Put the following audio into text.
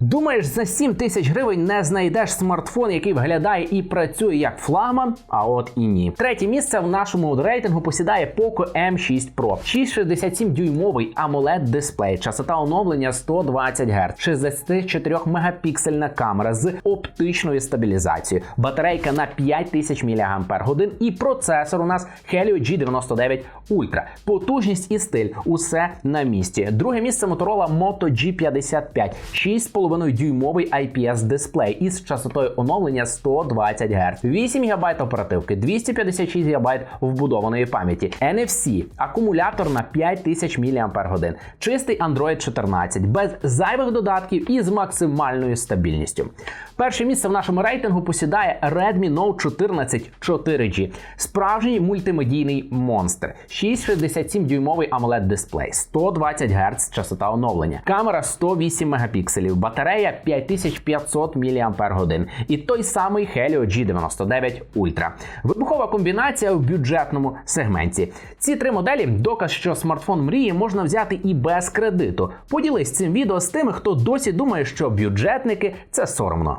Думаєш, за 7 тисяч гривень не знайдеш смартфон, який виглядає і працює як флагман? А от і ні. Третє місце в нашому рейтингу посідає Poco M6 Pro. 667 дюймовий AMOLED дисплей, частота оновлення 120 Гц, 64 мегапіксельна камера з оптичною стабілізацією, батарейка на 5000 мАч і процесор у нас Helio G99 Ultra. Потужність і стиль усе на місці. Друге місце Motorola Moto G55, 6,5 дюймовий IPS дисплей із частотою оновлення 120 Гц, 8 ГБ оперативки, 256 ГБ вбудованої пам'яті, NFC, акумулятор на 5000 мАч, чистий Android 14, без зайвих додатків і з максимальною стабільністю. Перше місце в нашому рейтингу посідає Redmi Note 14 4G, справжній мультимедійний монстр, 667 дюймовий AMOLED дисплей, 120 Гц частота оновлення, камера 108 мегапікселів, батарея 5500 мАч і той самий Helio G99 Ultra. Вибухова комбінація в бюджетному сегменті. Ці три моделі доказ, що смартфон мрії можна взяти і без кредиту. Поділись цим відео з тими, хто досі думає, що бюджетники це соромно.